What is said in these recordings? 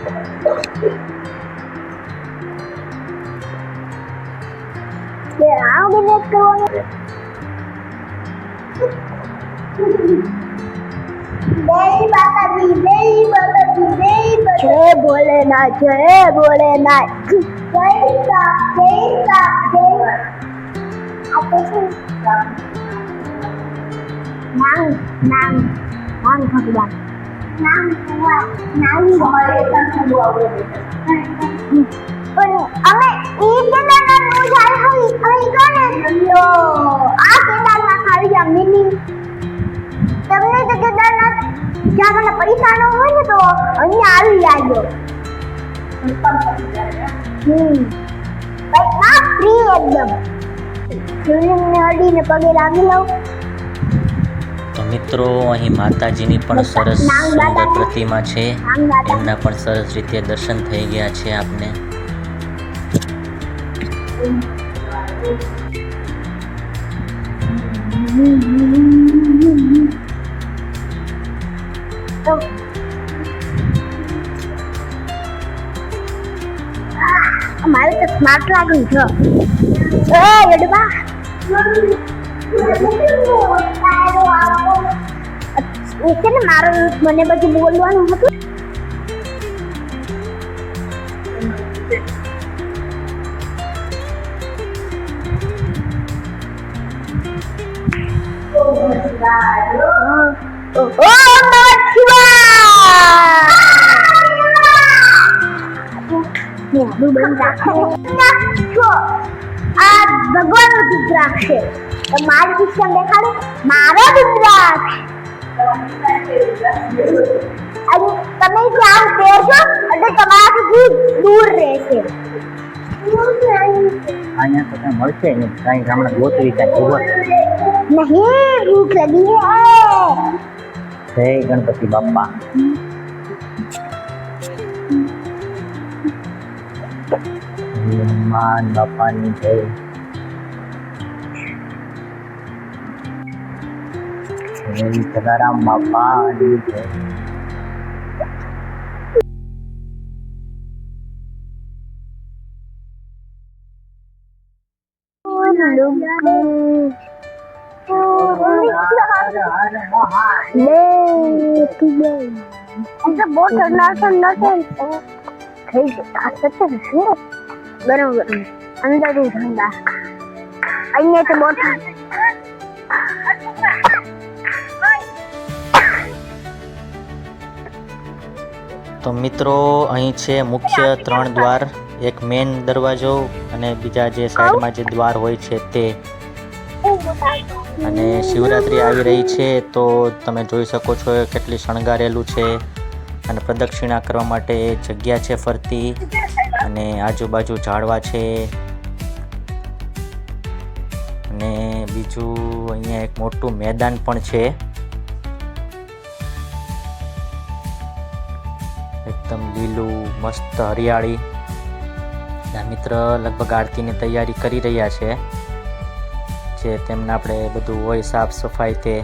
કે આ બિઝનેસ કરવાનો જય માતાજી જય માતાજી જય જય ભોલેનાથ જય ભોલેનાથ જય સાપ જય સાપ જય આ તો શું નામ નામ નામ ભગવાન પણ અમે ઈ આવી ગયા મિની તમને તો કેદારનાથ જ્યાં મને પૈસા હોય ને તો અહીંયા આવી જાજો હમ. બસ ફ્રી એકદમ શિવલિંગને અડીને પગે લાગી લઉં તો મિત્રો, અહીં માતાજીની પણ સરસ સુંદર પ્રતિમા છે. એમના પણ સરસ રીતે દર્શન થઈ ગયા છે આપને. મારે સ્માર્ટ લાગ્યું છે. એ છે ને, મારું મને બધું બોલવાનું હતું. આ ભગવાનનું રુદ્રાક્ષ છે મારી સિસ્ટમ દેખાડો. મારો રુદ્રાક્ષ અને તમે જ્યાં બેસો એટલે તમારાથી દૂર રહેશે અહીંયા તો મળશે નહીં. કાંઈ હમણાં ગોતવી કઈ ખબર નહીં ભૂખ લગી હે જય ગણપતિ બાપ્પા હનુમાન બાપાની જય. જય સદારામ બાપાની જય બહુ ઠંડા ઠંડા થઈ સચ્ચે ગરમ ગરમ અંદરથી ઠંડા. અહીંયા તો બહુ ઠંડા. તો મિત્રો, અહીં છે મુખ્ય ત્રણ દ્વાર. એક મેન દરવાજો અને બીજા જે સાઈડમાં જે દ્વાર હોય છે તે. અને શિવરાત્રિ આવી રહી છે તો તમે જોઈ શકો છો કેટલી શણગારેલું છે. અને પ્રદક્ષિણા કરવા માટે જગ્યા છે ફરતી. અને આજુબાજુ ઝાડવા છે. અને બીજું અહીંયા એક મોટું મેદાન પણ છે. એકદમ લીલું, મસ્ત હરિયાળી. મિત્ર લગભગ આરતીની તૈયારી કરી રહ્યા છે. જે તેમને આપણે બધું હોય સાફ સફાઈ તે.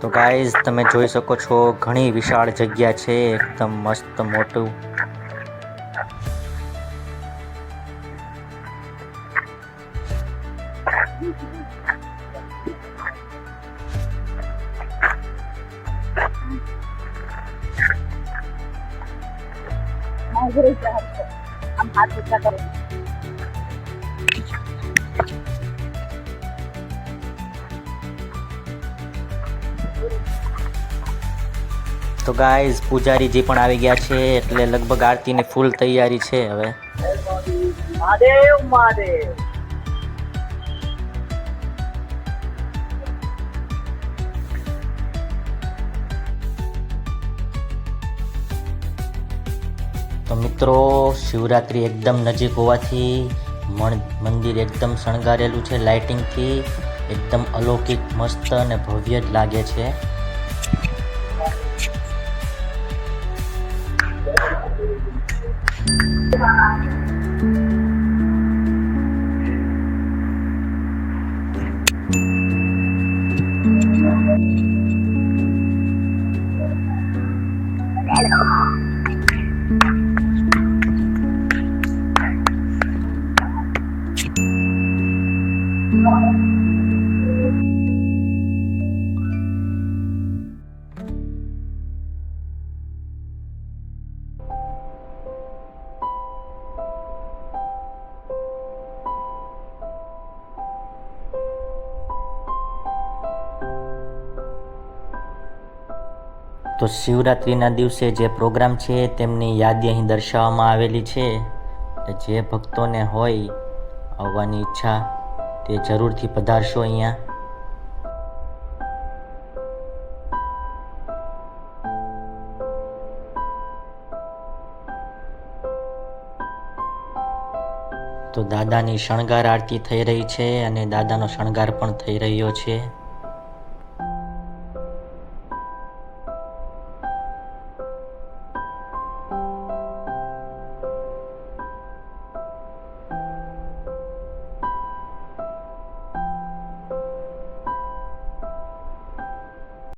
તો ગાઈઝ તમે જોઈ શકો છો, ઘણી વિશાળ જગ્યા છે. એકદમ મસ્ત મોટું. તો ગાઈઝ પૂજારીજી પણ આવી ગયા છે, એટલે લગભગ આરતીની ફૂલ તૈયારી છે હવે. મહાદેવ મહાદેવ. તો મિત્રો, શિવરાત્રિ એકદમ નજીક હોવાથી મંદિર એકદમ શણગારેલું છે, લાઇટિંગથી. એકદમ અલૌકિક, મસ્ત અને ભવ્ય જ લાગે છે. તો શિવરાત્રિના દિવસે જે પ્રોગ્રામ છે તેમની યાદી અહીં દર્શાવવામાં આવેલી છે. જે ભક્તોને હોય આવવાની ઈચ્છા તે જરૂરથી પધારશો અહીંયા. તો દાદાની શણગાર આરતી થઈ રહી છે અને દાદાનો શણગાર પણ થઈ રહ્યો છે.